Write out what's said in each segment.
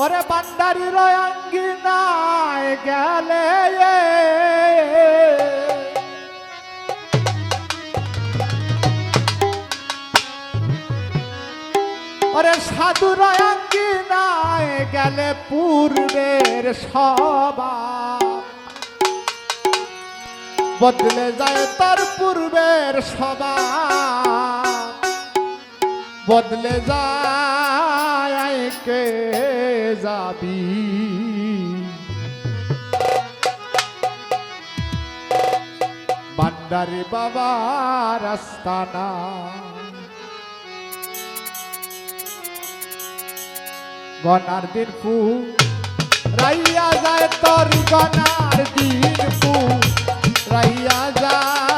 ওরে বান্ডারি রয়াঙ্গি নাই গেলে ওরে সাধু রয়াঙ্গি নাই গেলে পূর্বের সবার বদলে যায় তার পূর্বের সবার বদলে যায় কে যাবি বান্ডারি বাবা রাস্তানা গনার দিন ফু রাইয়া যায় তোর গনার দিন ফু রাইয়া যায়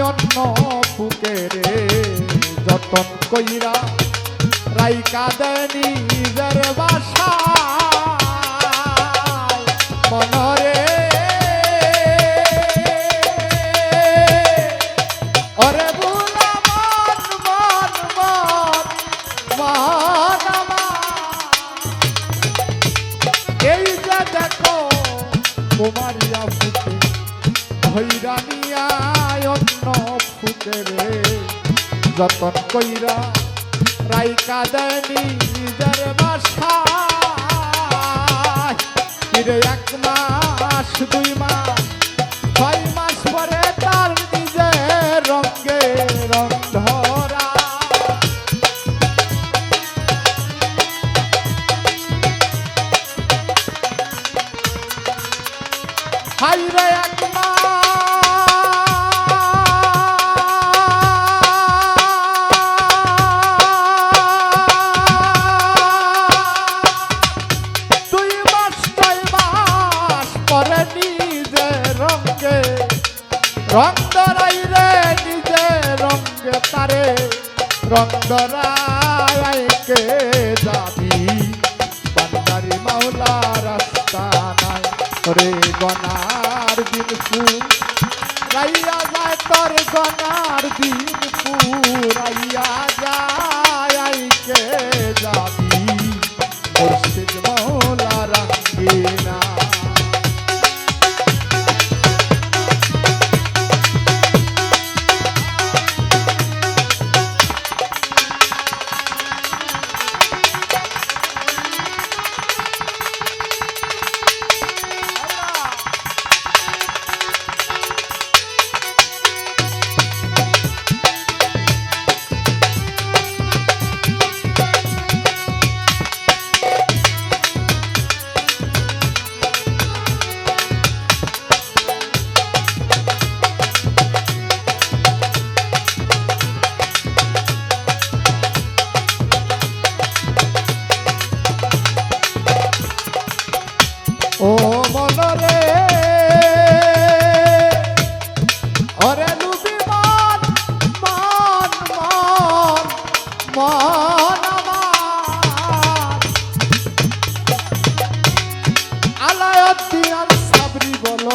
অন্য ফুকে রে, যতন কইরা রাইকা দেনি নিজের বাসা মনরে ওরে বুলা মন মন মন কুমারিয়া ফুটে ভৈরানিয়া যতন কইরা রাইকা দেনি নিজের বাসা এক রং ধরাই রে নিজে রঙ্গে তারে রং ধরাই কে যাবি। বান্দারি মাওলা রাস্তা নাই রে গনার দিন ফুল রাইয়া যায় তোর গনার দিন পুরাইয়া যায় কে যাবি। মুর্শিদ মৌলা রঙ্গিনা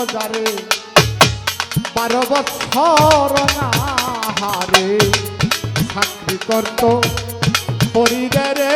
যারে বারো বছর না হারে চাকরি পরিবারে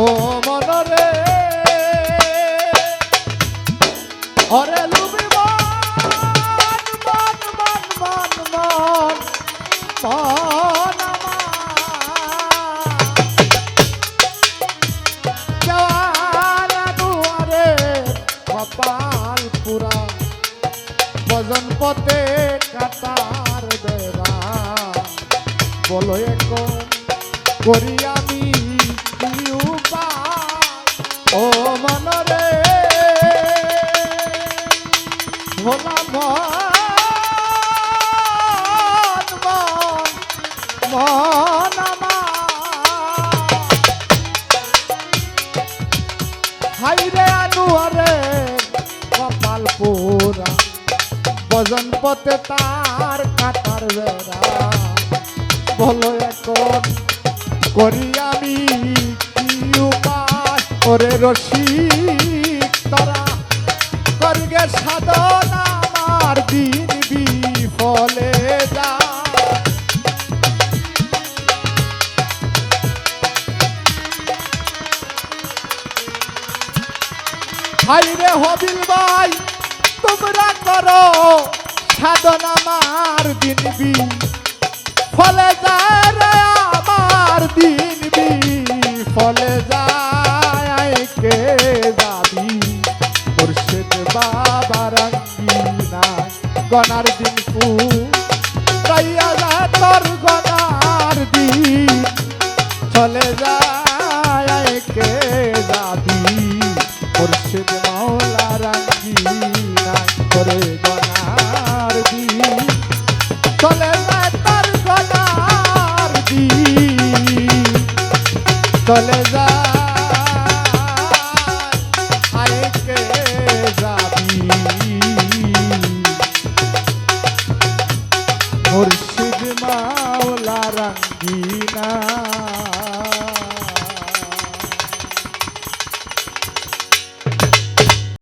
ও মনরে। ওরে লুবি মন মন মন মন মন মন কপাল পুরা, ভজন পথে কাটার দেবা বলো এখন করি ভোলা মন হাইরে আনুয়ারে কপাল পোরা ভজন পথে তার কাটার বেড়া। বলো এখন করি আমি কি উপায় ওরে রসিক তারা। করগে সাধনা হাইরে হবিল ভাই তোমরা করো সাধনা আমার দিনবি। ফলে যায়